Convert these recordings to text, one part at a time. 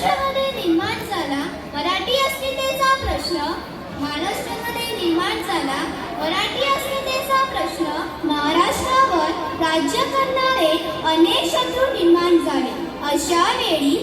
महाराष्ट्रामध्ये निर्माण झाला मराठी अस्मितेचा प्रश्न. महाराष्ट्रामध्ये निर्माण झाला मराठी अस्मितेचा प्रश्न. महाराष्ट्रावर राज्य करणारे अनेक शत्रू निर्माण झाले. अशा वेळी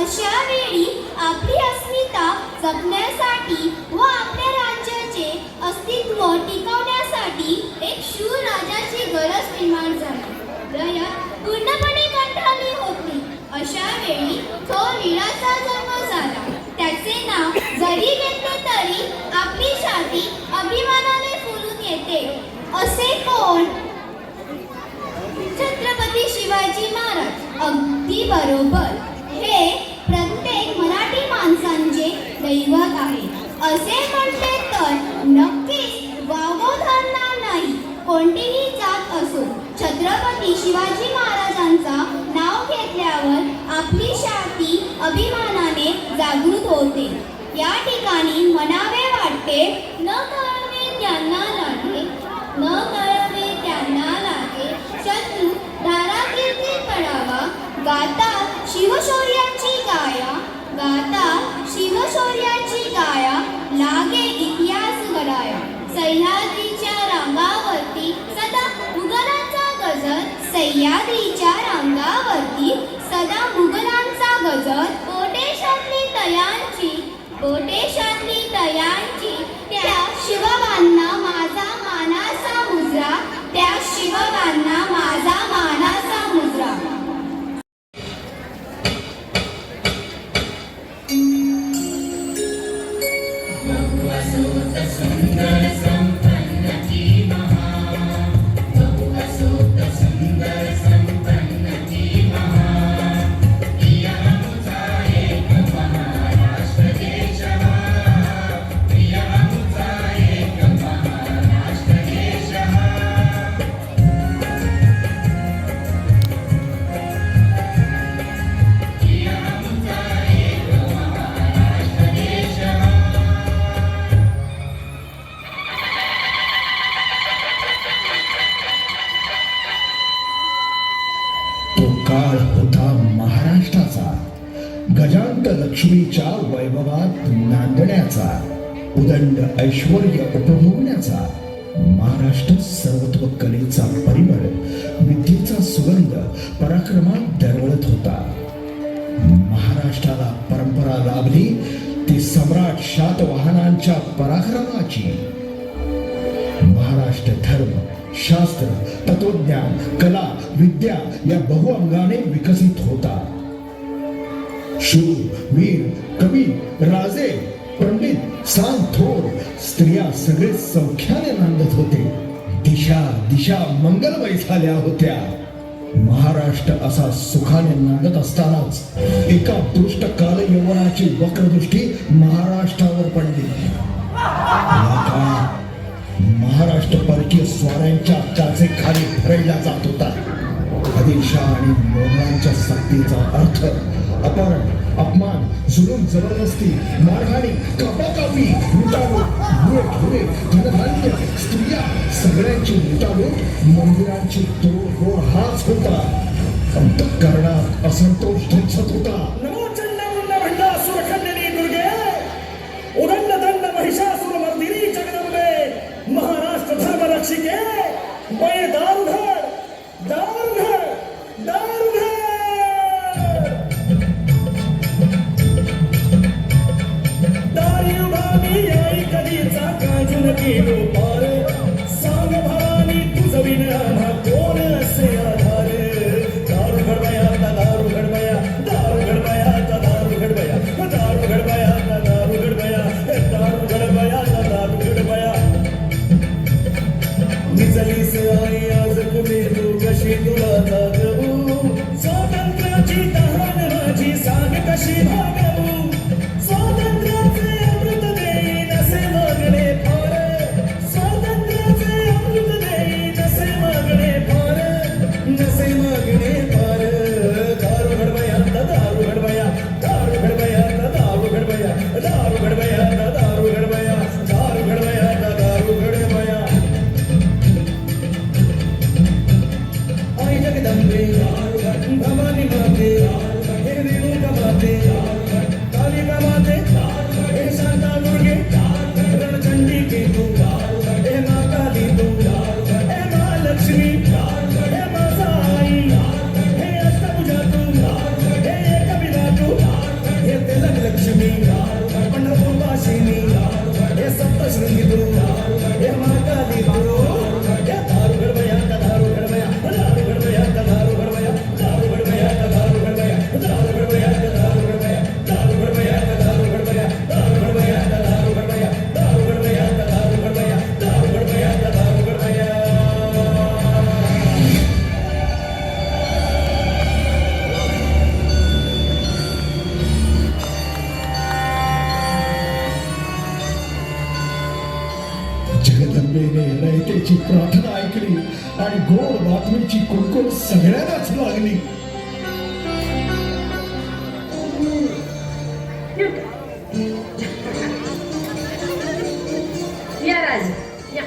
अशा वेळी आपली अस्मिता जपण्यासाठी व आपल्या राज्याचे अस्तित्व टिकवण्यासाठी एक शूर राजाची गरज निर्माण झाली. रयत पूर्णपणे कंटाळली होती. अशा वेळी तो वीराचा जन्म झाला. त्याचे नाव जरी घेतले तरी आपली छाती अभिमानाने फुलून येते. असे कोण? छत्रपती शिवाजी महाराज. अगदी बरोबर. हे प्रत्येक मराठी माणसांचे दैवत आहे. असे म्हटले तर नक्कीच वावगो धरणार नाही. कोणतीही जात असो छत्रपती शिवाजी महाराजांचा घेतल्यावर आपली शांती अभिमानाने जागृत होते. या ठिकाणी म्हणावे वाटते न कळवे त्यांना लागे न कळवे त्यांना लागे. शत्रू धाराकीर्ती पडावा गाता शिवशौर्याची गाया गाता शिवशौर्याची गाया लागे इतिहास घडाया. सह्याद्री सह्याद्रीच्या रांगावरती सदा मुघलांचा गजर कोटेशातली तयांची कोटेशातली तयांची. त्या शिवबांना माझा मानाचा मुजरा करण्याचा उदंड ऐश्वर उपभोगण्याचा महाराष्ट्र सर्वत्व कलेचा परिमळ विद्येचा सुगंध पराक्रमात दरवळत होता. महाराष्ट्राला परंपरा लाभली ती सम्राट शातवाहनांच्या पराक्रमाची. महाराष्ट्र धर्म शास्त्र तत्वज्ञान कला विद्या या बहुअंगाने विकसित होता. शूर वीर कवी राजे पंडित साल थोर स्त्रिया सगळे सौख्याने नांदत होते. दिशा दिशा मंगलमय झाल्या होत्या. महाराष्ट्र असा सुखाने नांदत असतानाच एका दुष्ट काल यवनाची वक्रदृष्टी महाराष्ट्रावर पडली. महाराष्ट्र परकीय स्वाऱ्यांच्या त्याचे खाली फरडला जात होता. आदिशा आणि मोगलांच्या सक्तीचा अर्थ अपहरण अपमान जुलूम जबरदस्ती मारहाणी कापाकापी लुटालूट मुळे ठोरे धनधान्य स्त्रिया सगळ्यांची लुटालूट मंदिरांची तोडफोड हाच होता. अंतकरणात असंतोष ढोसत होता. ಜಗದ Ні разів. Ні.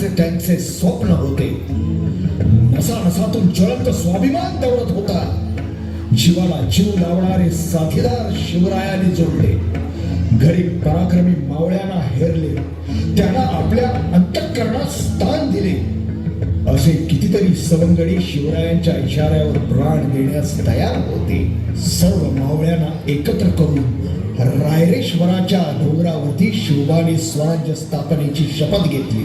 त्यांचे त्यांचे स्वप्न होते. नसा नसातून ज्वलंत स्वाभिमान दौडत होता. जीवाला जीव लावणारे साथीदार शिवरायाने जोडले. घरी पराक्रमी मावळ्यांना हेरले. त्यांना आपल्या अंतकरणात स्थान दिले. असे कितीतरी सवंगडी शिवरायांच्या इशाऱ्यावर प्राण देण्यास तयार होते. सर्व मावळ्यांना एकत्र करून रायरेश्वराच्या डोंगरावरती शिवबाने स्वराज्य स्थापनेची शपथ घेतली.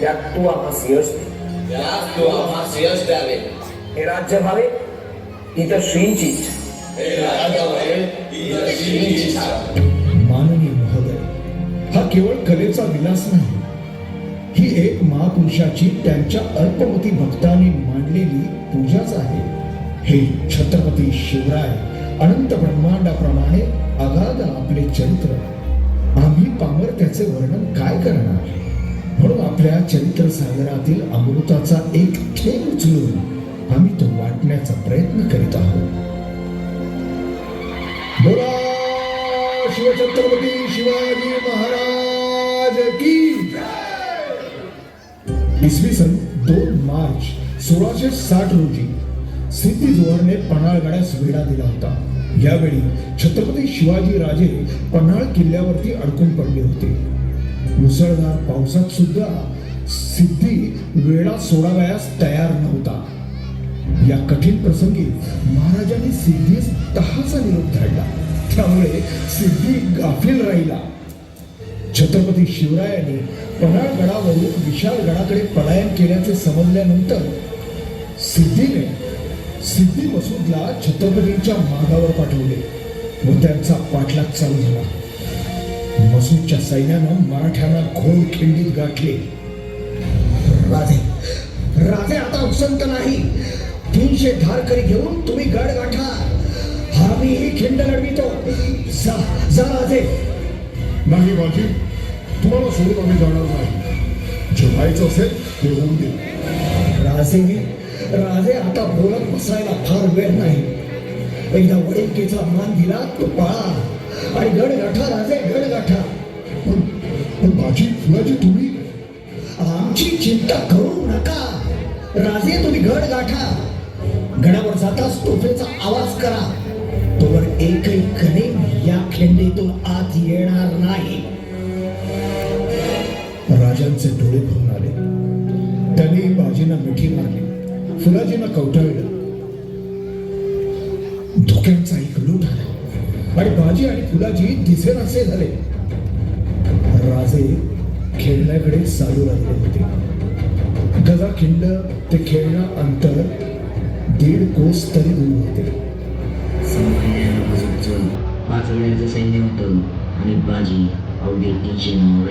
त्यात तू आम्हास यश दे त्यात तू आम्हास यश द्यावे हे राज्य ही तर श्रींची इच्छा हे राज्य ही तर श्रींची इच्छा. माननीय महोदय हा केवळ कलेचा विलास नाही. ही एक महापुरुषाची त्यांच्या अल्पमती भक्तांनी मांडलेली पूजाच आहे. हे छत्रपती शिवराय अनंत ब्रह्मांडाप्रमाणे अगाध आपले चरित्र. आम्ही पामर त्याचे वर्णन काय करणार? म्हणून आपल्या चरित्र सागरातील अमृताचा एक थेंब उचलून आम्ही तो वाटण्याचा प्रयत्न करीत आहोत. बोला शिवछत्रपती शिवाजी महाराज की इसवी सन दोन मार्च सोळाशे साठ रोजी सिद्धी जोहरने पन्हाळ वेढा दिला होता. यावेळी छत्रपती शिवाजी राजे पन्हाळ किल्ल्यावरती अडकून पडले होते. मुसळधार पावसात सुद्धा सिद्धी वेळा सोडावयास तयार नव्हता. या कठीण प्रसंगी महाराजांनी सिद्धीस तहाचा निरोप धाडला त्यामुळे सिद्धी गाफील राहिला. छत्रपती शिवरायांनी पन्हाळ गडावरून विशाल गडाकडे पलायन केल्याचे समजल्यानंतर सिद्धीने सिद्धी मसूदला छत्रपतींच्या मागावर पाठवले व त्यांचा पाठलाग चालू झाला. मसूदच्या सैन्यानं मराठ्यांना घोर खिंडीत गाठले. राजे राजे आता उसंत नाही. तीनशे धारकरी घेऊन तुम्ही गड गाठा. हा मी ही खिंड लढवितो. जा जा राजे. नाही बाजी तुम्हाला सोडून आम्ही जाणार नाही. जे व्हायचं असेल ते होऊन दे. राजे राजे आता बोलत बसायला फार वेळ नाही. एकदा वडिलकीचा मान दिला तो पळा. आणि गड गाठा राजे गड गाठा. पण पण बाजी फुलाजी तुम्ही आमची चिंता करू नका. राजे तुम्ही गड गाठा. गडावर जाताच तोफेचा आवाज करा. तोवर एकही कणे या खिंडीतून आत येणार नाही. राजांचे डोळे भरून आले. त्याने बाजींना मिठी मारली. फुलाजींना कवटाळलं धोक्यांचा एक लूट आला. आणि बाजी आणि फुलाजी दिसेनासे झाले. राजे खेळण्याकडे चालू लागले होते. गजा खिंड ते खेळणं अंतर दीड कोस तरी दूर होते. पाच वेळाचं सैन्य होतं आणि बाजी अवघे तीनशे नऊ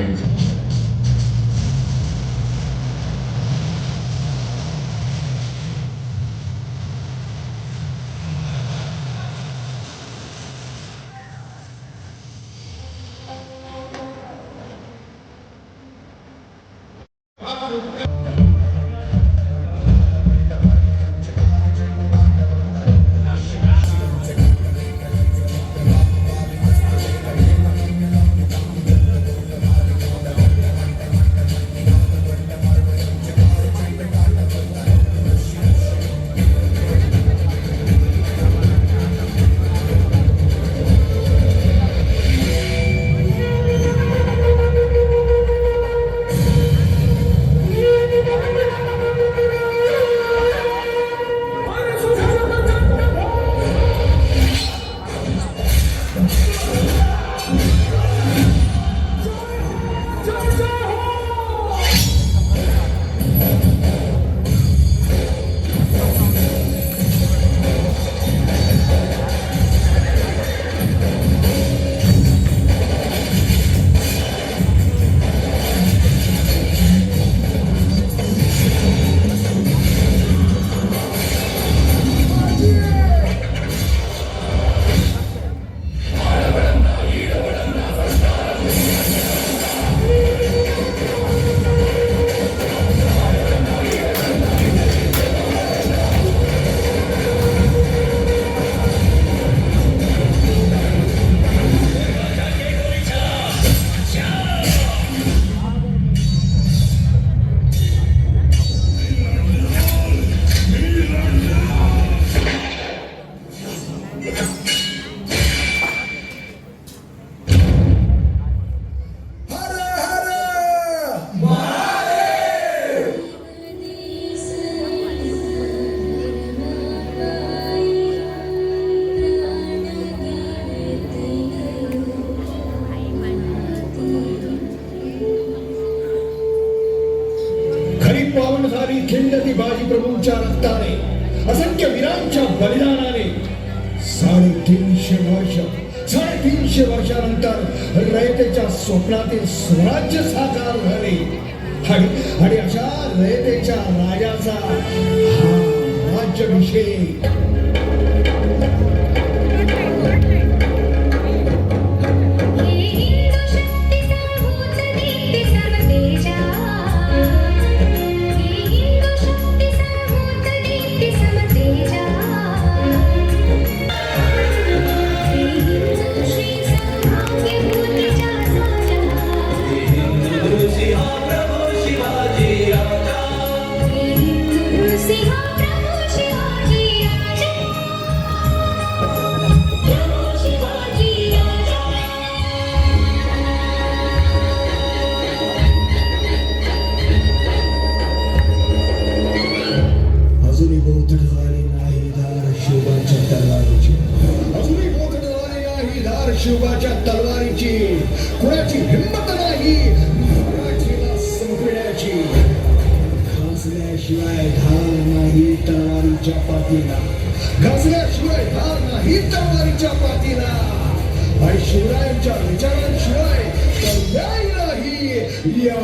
साडेतीनशे वर्षानंतर रयतेच्या स्वप्नातील स्वराज्य साकार झाले. आणि आणि अशा रयतेच्या राजाचा हा राज्याभिषेक घासल्याशिवाय धार नाही तलवारीच्या पाठीला. घासल्याशिवाय धार नाही तलवारीच्या पाठीला. आणि शिवरायांच्या विचारांशिवाय कल्याण नाही या